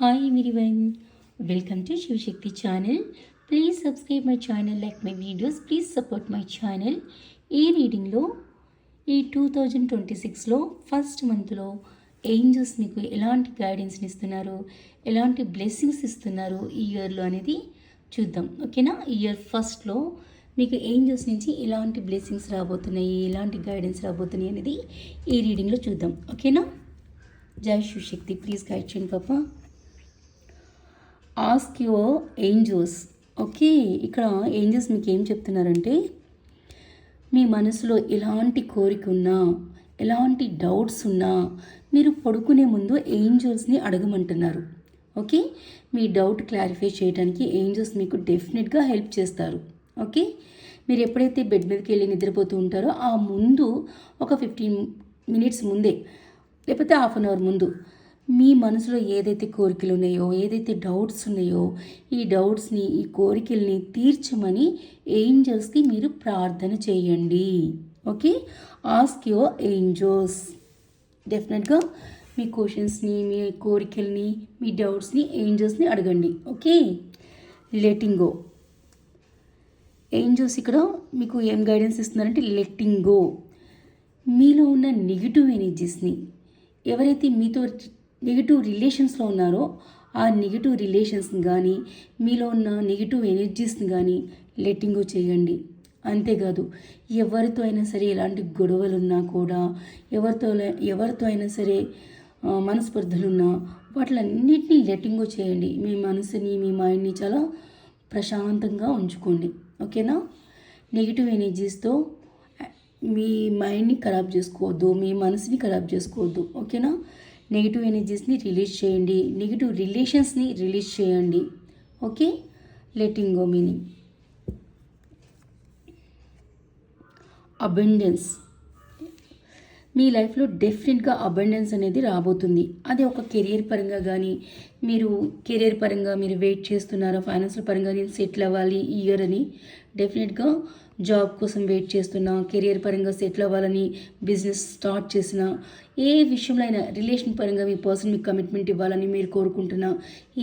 Hi everyone, welcome to Shivashakti channel please subscribe my channel like my videos please support my channel ఈ రీడింగ్లో ఈ two thousand twenty సిక్స్లో first మంత్లో angels మీకు ఎలాంటి గైడెన్స్ని ఇస్తున్నారు? ఎలాంటి బ్లెస్సింగ్స్ ఇస్తున్నారు ఈ ఇయర్లో అనేది చూద్దాం. ఓకేనా ఈ ఇయర్ ఫస్ట్లో మీకు ఏంజల్స్ నుంచి ఎలాంటి బ్లెస్సింగ్స్ రాబోతున్నాయి? ఎలాంటి గైడెన్స్ రాబోతున్నాయి అనేది ఈ రీడింగ్లో చూద్దాం. ఓకేనా జై శివశక్తి ప్లీజ్ గైడ్ చేయండి పాప. ఆస్క్ యువర్ ఏంజల్స్ ఓకే ఇక్కడ ఏంజల్స్ మీకు ఏం చెప్తున్నారంటే మీ మనసులో ఎలాంటి కోరిక ఉన్నా ఎలాంటి డౌట్స్ ఉన్నా మీరు పడుకునే ముందు ఏంజల్స్ని అడగమంటున్నారు. ఓకే మీ డౌట్ క్లారిఫై చేయడానికి ఏంజల్స్ మీకు డెఫినెట్గా హెల్ప్ చేస్తారు. ఓకే మీరు ఎప్పుడైతే బెడ్ మీదకి వెళ్ళి నిద్రపోతూ ఉంటారో ఆ ముందు ఒక ఫిఫ్టీన్ మినిట్స్ ముందే లేకపోతే హాఫ్ అన్ అవర్ ముందు మీ మనసులో ఏదైతే కోరికలు ఉన్నాయో ఏదైతే డౌట్స్ ఉన్నాయో ఈ డౌట్స్ని ఈ కోరికల్ని తీర్చమని ఏంజల్స్కి మీరు ప్రార్థన చేయండి. ఓకే ఆస్క్ యువర్ ఏంజల్స్ డెఫినెట్గా మీ క్వశ్చన్స్ని మీ కోరికల్ని మీ డౌట్స్ని ఏంజల్స్ని అడగండి. ఓకే లెటింగ్ గో ఏంజల్స్ ఇక్కడ మీకు ఏం గైడెన్స్ ఇస్తున్నారంటే లెట్టింగ్ గో మీలో ఉన్న నెగిటివ్ ఎనర్జీస్ని ఎవరైతే మీతో నెగిటివ్ రిలేషన్స్లో ఉన్నారో ఆ నెగిటివ్ రిలేషన్స్ని కానీ మీలో ఉన్న నెగిటివ్ ఎనర్జీస్ని కానీ లెట్టింగ్ చేయండి. అంతేకాదు ఎవరితో అయినా సరే ఎలాంటి గొడవలున్నా కూడా ఎవరితో ఎవరితో అయినా సరే మనస్పర్ధలున్నా వాటిలన్నింటినీ లెట్టింగ్ చేయండి. మీ మనసుని మీ మైండ్ని చాలా ప్రశాంతంగా ఉంచుకోండి. ఓకేనా? నెగిటివ్ ఎనర్జీస్తో మీ మైండ్ని ఖరాబ్ చేసుకోవద్దు మీ మనసుని ఖరాబ్ చేసుకోవద్దు. ఓకేనా? నెగిటివ్ ఎనర్జీస్ని రిలీజ్ చేయండి. నెగిటివ్ రిలేషన్స్ని రిలీజ్ చేయండి. Okay? Letting go meaning. Abundance. మీ లైఫ్లో డెఫినెట్గా అబండెన్స్ అనేది రాబోతుంది. అది ఒక కెరియర్ పరంగా కానీ మీరు కెరియర్ పరంగా మీరు వెయిట్ చేస్తున్నారా? ఫైనాన్షియల్ పరంగా నేను సెటిల్ అవ్వాలి ఈ ఇయర్ అని. డెఫినెట్గా జాబ్ కోసం వెయిట్ చేస్తున్నా కెరియర్ పరంగా సెటిల్ అవ్వాలని బిజినెస్ స్టార్ట్ చేసిన ఏ విషయంలో అయినా రిలేషన్ పరంగా మీ పర్సన్ మీకు కమిట్మెంట్ ఇవ్వాలని మీరు కోరుకుంటున్నా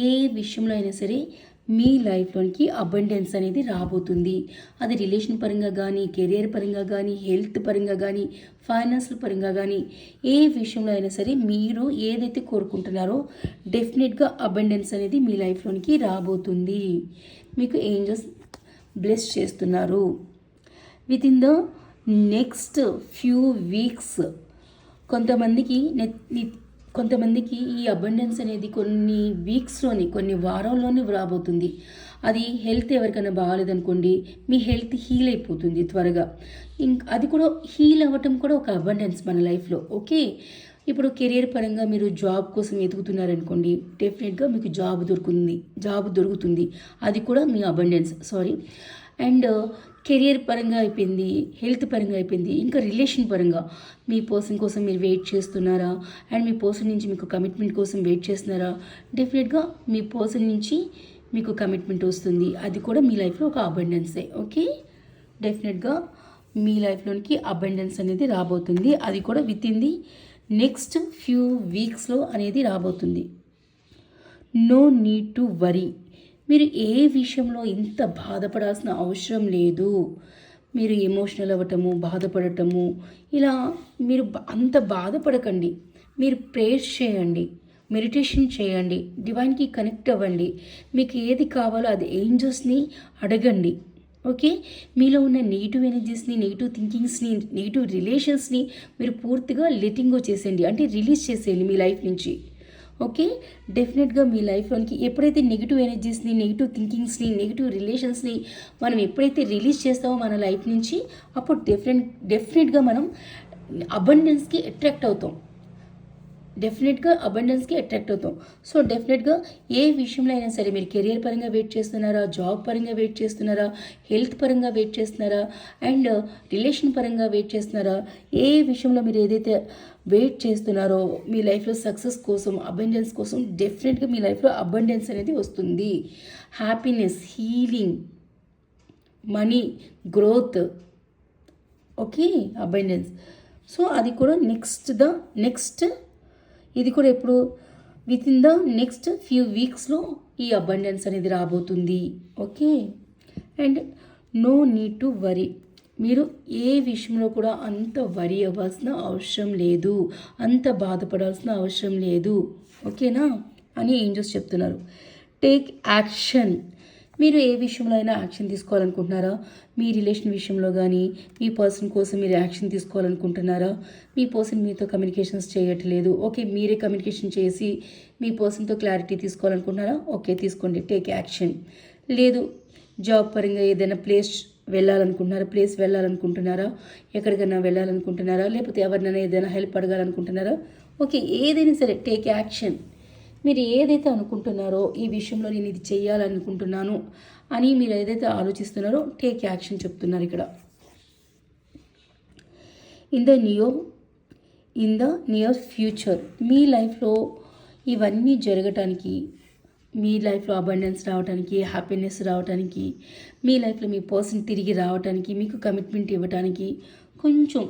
ఏ విషయంలో అయినా సరే మీ లైఫ్లోనికి అబండెన్స్ అనేది రాబోతుంది. అది రిలేషన్ పరంగా కానీ కెరియర్ పరంగా కానీ హెల్త్ పరంగా కానీ ఫైనాన్షియల్ పరంగా కానీ ఏ విషయంలో అయినా సరే మీరు ఏదైతే కోరుకుంటున్నారో డెఫినెట్గా అబండెన్స్ అనేది మీ లైఫ్లోనికి రాబోతుంది. మీకు ఏంజల్స్ బ్లెస్ చేస్తున్నారు. Within the next few weeks కొంతమందికి నె- కొంతమందికి ఈ అబండెన్స్ అనేది కొన్ని వీక్స్లోని కొన్ని వారంలోనే రాబోతుంది. అది హెల్త్ ఎవరికైనా బాగాలేదనుకోండి మీ హెల్త్ హీల్ అయిపోతుంది త్వరగా. ఇంక అది కూడా హీల్ అవ్వటం కూడా ఒక అబండెన్స్ మన లైఫ్లో ఓకే ఇప్పుడు కెరీర్ పరంగా మీరు జాబ్ కోసం ఎదుగుతున్నారనుకోండి డెఫినెట్గా మీకు జాబ్ దొరుకుతుంది జాబ్ దొరుకుతుంది. అది కూడా మీ అబండెన్స్ సారీ అండ్ కెరియర్ పరంగా అయిపోయింది హెల్త్ పరంగా అయిపోయింది ఇంకా రిలేషన్ పరంగా మీ పర్సన్ కోసం మీరు వెయిట్ చేస్తున్నారా? అండ్ మీ పర్సన్ నుంచి మీకు కమిట్మెంట్ కోసం వెయిట్ చేస్తున్నారా? డెఫినెట్గా మీ పర్సన్ నుంచి మీకు కమిట్మెంట్ వస్తుంది. అది కూడా మీ లైఫ్లో ఒక అబండెన్సే ఓకే డెఫినెట్గా మీ లైఫ్లోనికి అబండెన్స్ అనేది రాబోతుంది. అది కూడా within the next few వీక్స్లో అనేది రాబోతుంది. No need to worry. మీరు ఏ విషయంలో ఇంత బాధపడాల్సిన అవసరం లేదు. మీరు ఎమోషనల్ అవ్వటము బాధపడటము ఇలా మీరు అంత బాధపడకండి. మీరు ప్రేయర్స్ చేయండి మెడిటేషన్ చేయండి డివైన్కి కనెక్ట్ అవ్వండి. మీకు ఏది కావాలో అది ఏంజల్స్ని అడగండి. ఓకే? మీలో ఉన్న నెగిటివ్ ఎనర్జీస్ని నెగిటివ్ థింకింగ్స్ని నెగిటివ్ రిలేషన్స్ని మీరు పూర్తిగా లెటింగ్ చేసేయండి. అంటే రిలీజ్ చేసేయండి మీ లైఫ్ నుంచి. ఓకే? డెఫినెట్గా మీ లైఫ్లోనికి ఎప్పుడైతే నెగిటివ్ ఎనర్జీస్ని నెగిటివ్ థింకింగ్స్ని నెగిటివ్ రిలేషన్స్ని మనం ఎప్పుడైతే రిలీజ్ చేస్తామో మన లైఫ్ నుంచి అప్పుడు డెఫినెట్ డెఫినెట్గా మనం అబండెన్స్కి అట్రాక్ట్ అవుతాం. డెఫినెట్గా అబండెన్స్కి అట్రాక్ట్ అవుతాం. సో డెఫినెట్గా ఏ విషయంలో అయినా సరే మీరు కెరియర్ పరంగా వెయిట్ చేస్తున్నారా? జాబ్ పరంగా వెయిట్ చేస్తున్నారా? హెల్త్ పరంగా వెయిట్ చేస్తున్నారా? అండ్ రిలేషన్ పరంగా వెయిట్ చేస్తున్నారా? ఏ విషయంలో మీరు ఏదైతే వెయిట్ చేస్తున్నారో మీ లైఫ్లో సక్సెస్ కోసం అబండెన్స్ కోసం డెఫినెట్గా మీ లైఫ్లో అబండెన్స్ అనేది వస్తుంది. Happiness healing money growth okay? Abundance. So అది కూడా నెక్స్ట్ ద నెక్స్ట్ ఇది కూడా ఎప్పుడు? Within the next few వీక్స్లో ఈ అబండెన్స్ అనేది రాబోతుంది. Okay and no need to worry మీరు ఏ విషయంలో కూడా అంత వరి అవ్వాల్సిన అవసరం లేదు. అంత బాధపడాల్సిన అవసరం లేదు. ఓకేనా అని ఏంజల్స్ చెప్తున్నారు. టేక్ యాక్షన్ మీరు ఏ విషయంలో అయినా యాక్షన్ తీసుకోవాలనుకుంటున్నారా? మీ రిలేషన్ విషయంలో కానీ మీ పర్సన్ కోసం మీరు యాక్షన్ తీసుకోవాలనుకుంటున్నారా? మీ పర్సన్ మీతో కమ్యూనికేషన్స్ చేయట్లేదు. ఓకే మీరే కమ్యూనికేషన్ చేసి మీ పర్సన్తో క్లారిటీ తీసుకోవాలనుకుంటున్నారా? ఓకే తీసుకోండి టేక్ యాక్షన్. లేదు జాబ్ పరంగా ఏదైనా ప్లేస్ వెళ్ళాలనుకుంటున్నారా? ప్లేస్ వెళ్ళాలనుకుంటున్నారా? ఎక్కడికైనా వెళ్ళాలనుకుంటున్నారా? లేకపోతే ఎవరినైనా ఏదైనా హెల్ప్ అడగాలనుకుంటున్నారా? ఓకే ఏదైనా సరే టేక్ యాక్షన్. మీరు ఏదైతే అనుకుంటున్నారో ఈ విషయంలో నేను ఇది చేయాలనుకుంటున్నాను అని మీరు ఏదైతే ఆలోచిస్తున్నారో టేక్ యాక్షన్ చెప్తున్నారు ఇక్కడ. In the neo in the near future మీ లైఫ్లో ఇవన్నీ జరగటానికి మీ లైఫ్లో అబండెన్స్ రావడానికి హ్యాపీనెస్ రావడానికి మీ లైఫ్లో మీ పర్సన్ తిరిగి రావడానికి మీకు కమిట్మెంట్ ఇవ్వడానికి కొంచెం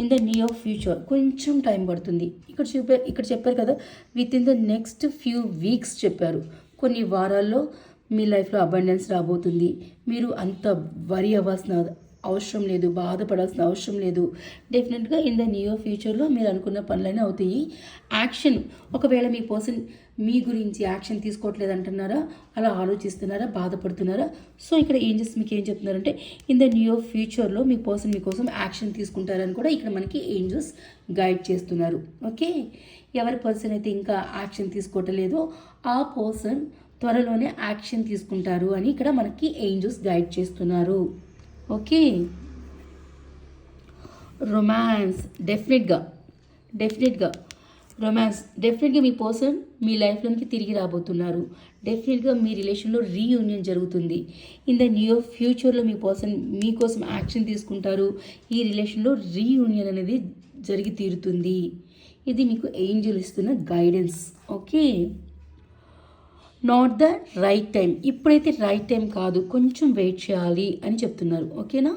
ఇన్ ద నియర్ ఫ్యూచర్ కొంచెం టైం పడుతుంది. ఇక్కడ చూపే ఇక్కడ చెప్పారు కదా within the next few weeks చెప్పారు. కొన్ని వారాల్లో మీ లైఫ్లో అబండెన్స్ రాబోతుంది. మీరు అంత వరి అవ్వాల్సిన అవసరం లేదు బాధపడాల్సిన అవసరం లేదు. డెఫినెట్గా ఇన్ ద నియర్ ఫ్యూచర్లో మీరు అనుకున్న పనులన్నీ అవుతాయి. యాక్షన్ ఒకవేళ మీ పర్సన్ మీ గురించి యాక్షన్ తీసుకోవట్లేదు అంటున్నారా అలా ఆలోచిస్తున్నారా బాధపడుతున్నారా? సో ఇక్కడ ఏం చేసి మీకు ఏం చెప్తున్నారంటే ఇన్ ద నియర్ ఫ్యూచర్లో మీ పర్సన్ మీకోసం యాక్షన్ తీసుకుంటారని కూడా ఇక్కడ మనకి ఏంజల్స్ గైడ్ చేస్తున్నారు. ఓకే ఎవరి పర్సన్ అయితే ఇంకా యాక్షన్ తీసుకోవట్లేదో ఆ పర్సన్ త్వరలోనే యాక్షన్ తీసుకుంటారు అని ఇక్కడ మనకి ఏంజల్స్ గైడ్ చేస్తున్నారు. ఓకే. రొమాన్స్ డెఫినెట్గా డెఫినెట్గా రొమాన్స్ డెఫినెట్గా మీ పర్సన్ మీ లైఫ్లోనికి తిరిగి రాబోతున్నారు. డెఫినెట్గా మీ రిలేషన్లో రీయూనియన్ జరుగుతుంది. ఇన్ ద నియర్ ఫ్యూచర్లో మీ పర్సన్ మీకోసం యాక్షన్ తీసుకుంటారు. ఈ రిలేషన్లో రీయూనియన్ అనేది జరిగి తీరుతుంది. ఇది మీకు ఏంజల్ ఇస్తున్న guidance okay. Not the right time ఇప్పుడైతే రైట్ టైం కాదు. కొంచెం వెయిట్ చేయాలి అని చెప్తున్నారు. ఓకేనా